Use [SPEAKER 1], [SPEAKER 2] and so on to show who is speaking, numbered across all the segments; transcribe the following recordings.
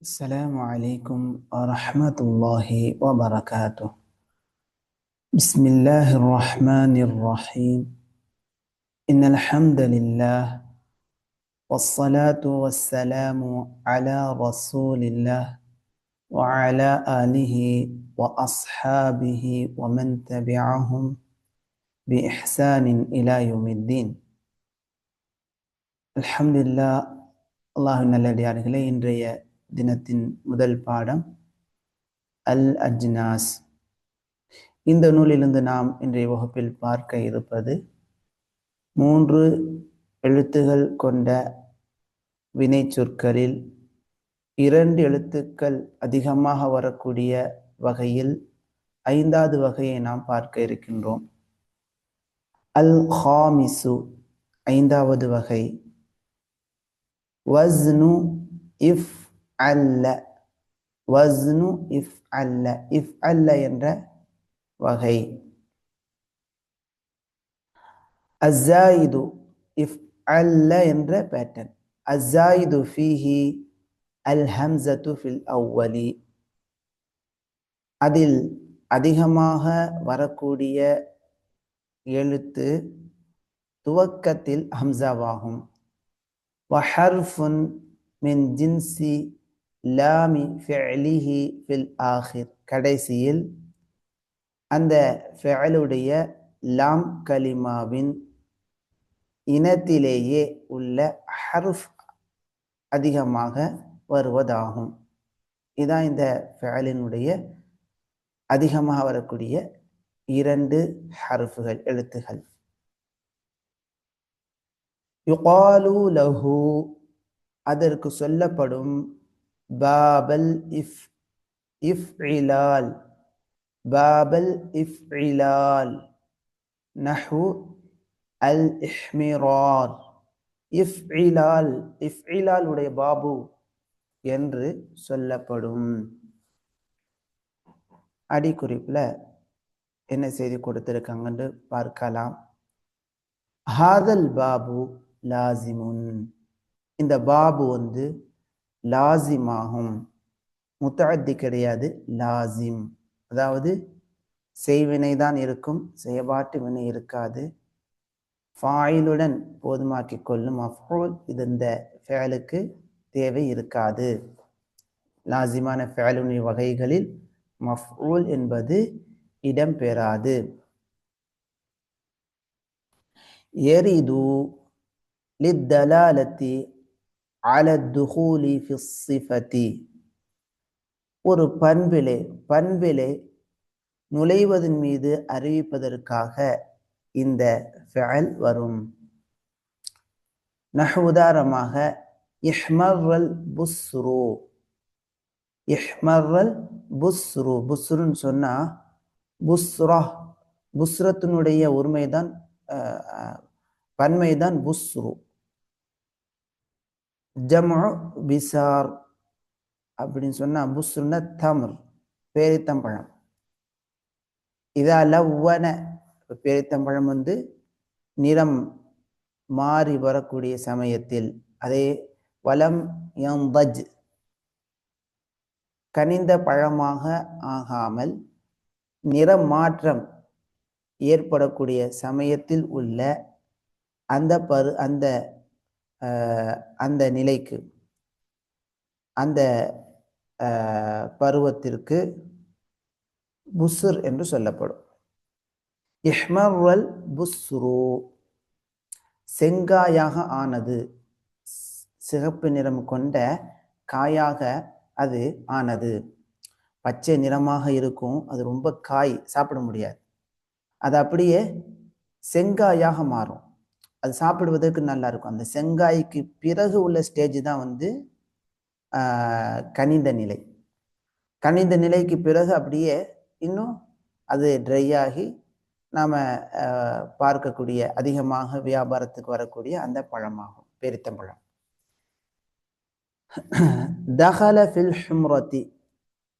[SPEAKER 1] السلام عليكم ورحمة الله وبركاته. بسم الله الرحمن الرحيم. إن الحمد لله والصلاة والسلام على رسول الله وعلى آله وأصحابه ومن تبعهم بإحسان إلى يوم الدين. الحمد لله. الله الذي عليه إنريا தினத்தின் முதல் பாடம் அல் அஜ்னாஸ். இந்த நூலிலிருந்து நாம் இன்றைய வகுப்பில் பார்க்க இருப்பது மூன்று எழுத்துகள் கொண்ட வினை சொற்களில் இரண்டு எழுத்துக்கள் அதிகமாக வரக்கூடிய வகையில் ஐந்தாவது வகையை நாம் பார்க்க இருக்கின்றோம். அல் ஹாமிசு ஐந்தாவது வகை. வஸ்னு இஃப் அல்ல. வஸ்னு இஃப் அல்ல. இஃப் அல்ல என்ற வகை. அஸ்ஸாயிது இஃப் அல்ல என்ற பேட்டர்ன் அஸ்ஸாயிது ஃபீஹி அல் ஹம்சத்து ஃபில் அவ்வலி. அதில் அதிகமாக வரக்கூடிய எழுத்து துவக்கத்தில் ஹம்சாவாகும். வஹர்ஃபுன் மின் ஜின்சி லாமி ஃபெலிஹி ஃபில் ஆஹிர் கடைசியில் அந்த ஃபெலுடைய லாம் கலிமாவின் இனத்திலேயே உள்ள ஹர்ஃப் அதிகமாக வருவதாகும். இதான் இந்த ஃபெயலினுடைய அதிகமாக வரக்கூடிய இரண்டு ஹர்ஃபுகள் எழுத்துகள். யுகாலு லஹு அதற்கு சொல்லப்படும் பாபல் இஃப் இஃப் இலால். பாபல் இஃப் இலால். நஹு அல் இஹ்மிரார். இஃப்இலால் இஃப்இலால் உடைய பாபு என்று சொல்லப்படும். அடிக்குறிப்பில் என்ன செய்தி கொடுத்திருக்காங்கன்னு பார்க்கலாம். ஹாதல் பாபு லாசிமுன். இந்த பாபு வந்து லாசிமாகும். முத்தாத்தி கிடையாது லாசிம். அதாவது செய்வினை தான் இருக்கும் செயபாட்டு வினை இருக்காது. ஃபாயிலுடன் போதுமாக்கி கொள்ளும் அஃபோல் இது இந்த ஃபேலுக்கு தேவை இருக்காது. லாசிமான ஃபேலுனி வகைகளில் மஃபூல் என்பது இடம்பெறாது எரிது லித்தலாலத்தி அலத்துஹூலி ஃபிஸ்ஸிஃபதி ஒரு பண்பிலே பண்பிலே நுழைவதன் மீது அறிவிப்பதற்காக இந்த ஃபெல் வரும். நஹ் உதாரணமாக இஹ்மர்ரல் புஸ்ரு. இஹ்மர்ரல் புஸ்ரு. புஸ்ருன்னு சொன்னா புஸ்ரா புஸ்ரத்தினுடைய உரிமைதான் பன்மைதான் புஸ்ரு. ஜமு பிசார் அப்படின்னு சொன்னா புஸ்ருன்னா தம்ர் பேரித்தம்பழம் இதா லவ்வன பேரித்தம்பழம் வந்து நிறம் மாறி வரக்கூடிய சமயத்தில் அதே வலம் எம்பஜ் கனிந்த பழமாக ஆகாமல் நிறம் மாற்றம் ஏற்படக்கூடிய சமயத்தில் உள்ள அந்த பரு அந்த அந்த நிலைக்கு அந்த பருவத்திற்கு புஸ்ர் என்று சொல்லப்படும். இஹ்மர்வல் புஸ்ரு செங்காயாக ஆனது சிகப்பு நிறம் கொண்ட காயாக அது ஆனது. பச்சை நிறமாக இருக்கும் அது ரொம்ப காய் சாப்பிட முடியாது. அது அப்படியே செங்காயாக மாறும். அது சாப்பிடுவதற்கு நல்லா இருக்கும் அந்த செங்காய்க்கு பிறகு உள்ள ஸ்டேஜ் தான் வந்து கனிந்த நிலை. கனிந்த நிலைக்கு பிறகு அப்படியே இன்னும் அது ட்ரை ஆகி நாம் பார்க்கக்கூடிய அதிகமாக வியாபாரத்துக்கு வரக்கூடிய அந்த பழமாகும் பெருத்தம்பழம் தஹல ஃபில் ஹும்ரத்தி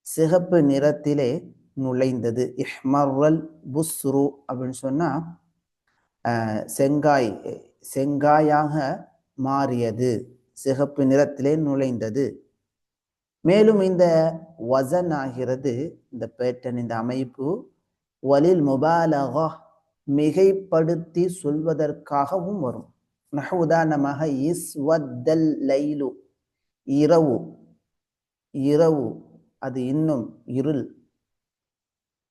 [SPEAKER 1] சிகப்பு நிறத்திலே நுழைந்தது. இஹ்மர்வல் புஸ்ரு அப்படின்னு சொன்னால் செங்காய் செங்காயாக மாறியது. சிகப்பு நிறத்திலே நுழைந்தது. மேலும் இந்த வசன் ஆகிறது. இந்த பேட்டன் இந்த அமைப்பு வலில் முபாலகா மிகைப்படுத்தி சொல்வதற்காகவும் வரும். நஹ் உதாரணமாக இஸ்வத்தல் லைலு இரவு. இரவு அது இன்னும் இருள்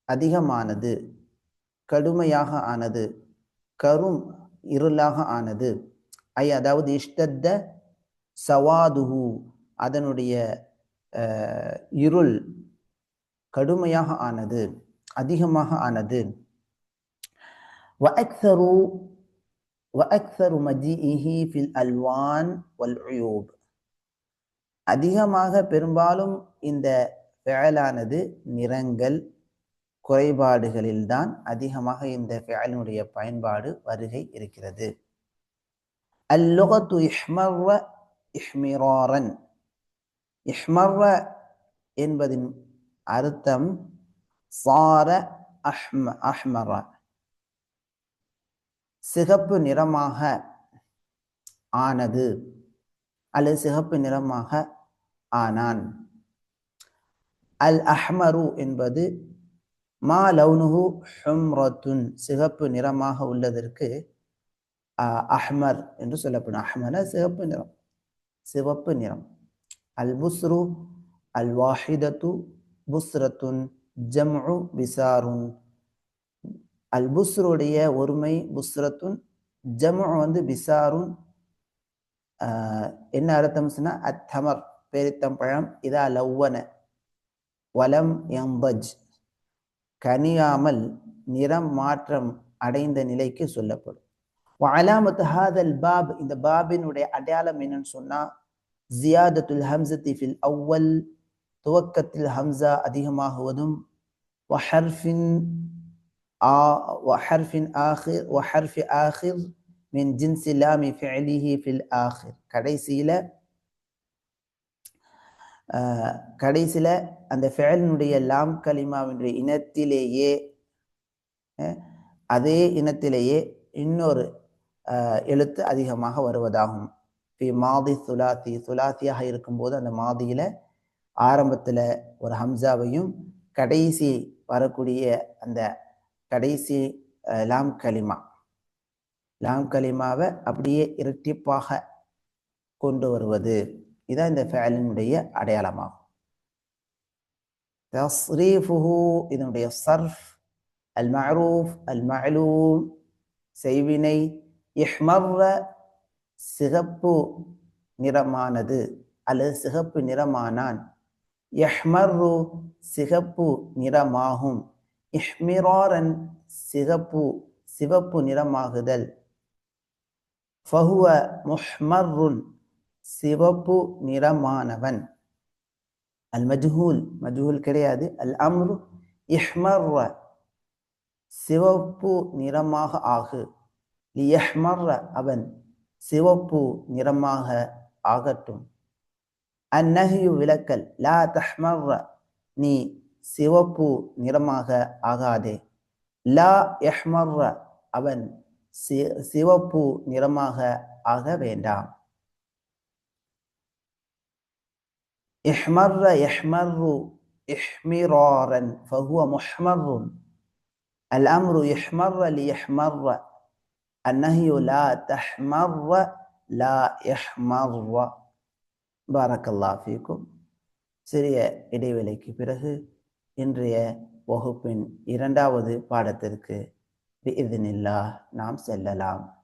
[SPEAKER 1] அதிகமானது கடுமையாக ஆனது. கரும் இருளாக ஆனது. ஐ அதாவது இஷ்டத்த சவாதுஹு அதனுடைய இருள் கடுமையாக ஆனது அதிகமாக ஆனது. வஅக்சரு வஅக்சரு மஜிஇஹி ஃபில் அல்வான் வல் உயூப். அதிகமாக பெரும்பாலும் இந்த ஃபேலானது நிறங்கள் குறைபாடுகளில்தான் அதிகமாக இந்த ஃபெயலினுடைய பயன்பாடு வருகை இருக்கிறது. அல்லுகத்து இஹ்மர்வ இஹ்மிரோரன். இஹ்மர்வ என்பதின் அர்த்தம் சார அஹ்ம அஹ்மர. சிகப்பு நிறமாக ஆனது அல்லது சிகப்பு நிறமாக ஆனான். அல் அஹ்மரு என்பது மா லவுனுஹு ஹும்ரத்துன் சிகப்பு நிறமாக உள்ளதற்கு அஹ்மர் என்று சொல்லப்படும். அஹ்மர சிகப்பு நிறம். சிவப்பு நிறம். அல் புஸ்ரு அல் வாஹிதத்து புஸ்ரத்துன் ஜம்உ பிசாருன் அல் புஸ்ருடைய ஒருமை புஸ்ரத்துன் ஜமு வந்து பிசாருன் என்ன அர்த்தம் சொன்னா அத்தமர் பேரித்தம்பழம் இதா லவ்வன. வலம் எம்பஜ். கனியாமல் நிறம் மாற்றம் அடைந்த நிலைக்கு சொல்லப்படும். அலாமத்து ஹாதல் பாப் இந்த பாபினுடைய அடையாளம் என்னன்னு சொன்னா ஜியாதத்துல் ஹம்சத்தி ஃபில் அவ்வல் துவக்கத்தில் ஹம்சா அதிகமாகுவதும் வஹர்ஃபின் ஆ வஹர்ஃபின் ஆஹிர் வஹர்ஃபி ஆஹிர் மின் ஜின்சிலாமி ஃபிஅலிஹி ஃபில் ஆஹிர். கடைசியில் கடைசியில் அந்த ஃபேலினுடைய லாம் கலிமாவினுடைய இனத்திலேயே அதே இனத்திலேயே இன்னொரு எழுத்து அதிகமாக வருவதாகும். ஃபி மாதி சுலாத்தி சுலாத்தியாக இருக்கும்போது அந்த மாதியில் ஆரம்பத்தில் ஒரு ஹம்சாவையும் கடைசி வரக்கூடிய அந்த கடைசி லாம் கலிமா லாம் கலிமாவை அப்படியே இரட்டிப்பாக கொண்டு வருவது. இதான் இந்த ஃபேலினுடைய அடையாளமாகும் தஸ்ரீஃபுஹு இதனுடைய சர்ஃப் அல் மஅரூஃப் அல் மஅலூம் செய்வினை இஹ்மர்ர சிகப்பு நிறமானது அல்லது சிகப்பு நிறமானான் இஹ்மர்ரு சிகப்பு நிறமாகும் இஹ்மிராரன் சிகப்பு சிவப்பு நிறமாகுதல் ஃபஹுவ முஹ்மர்ருன் சிவப்பு நிறமானவன். அல் மஜ்ஹூல் மஜ்ஹூல் கிடையாது. அல் அம்ரு இஹ்மர் சிவப்பு நிறமாக ஆகு. லியஹ்மர் அவன் சிவப்பு நிறமாக ஆகட்டும். அந்நகையு விளக்கல் லா தஹ்மர் நீ சிவப்பு நிறமாக ஆகாதே. லா எஹ்மர் அவன் சிவப்பு நிறமாக ஆக வேண்டாம். இஹ்மர்ர இஹ்மர்ரு இஹ்மிராரன் ஃபஹுவ முஹ்மர்ருன் அல் அம்ரு இஹ்மர்ர லி இஹ்மர்ர النهي لا تحمر لا يحمر. بارك الله فيكم. சிறிய இடைவேளைக்கு பிறகு இன்றைய வகுப்பின் இரண்டாவது பாடத்திற்கு பிஇதினில்லா நாம் செல்லலாம்.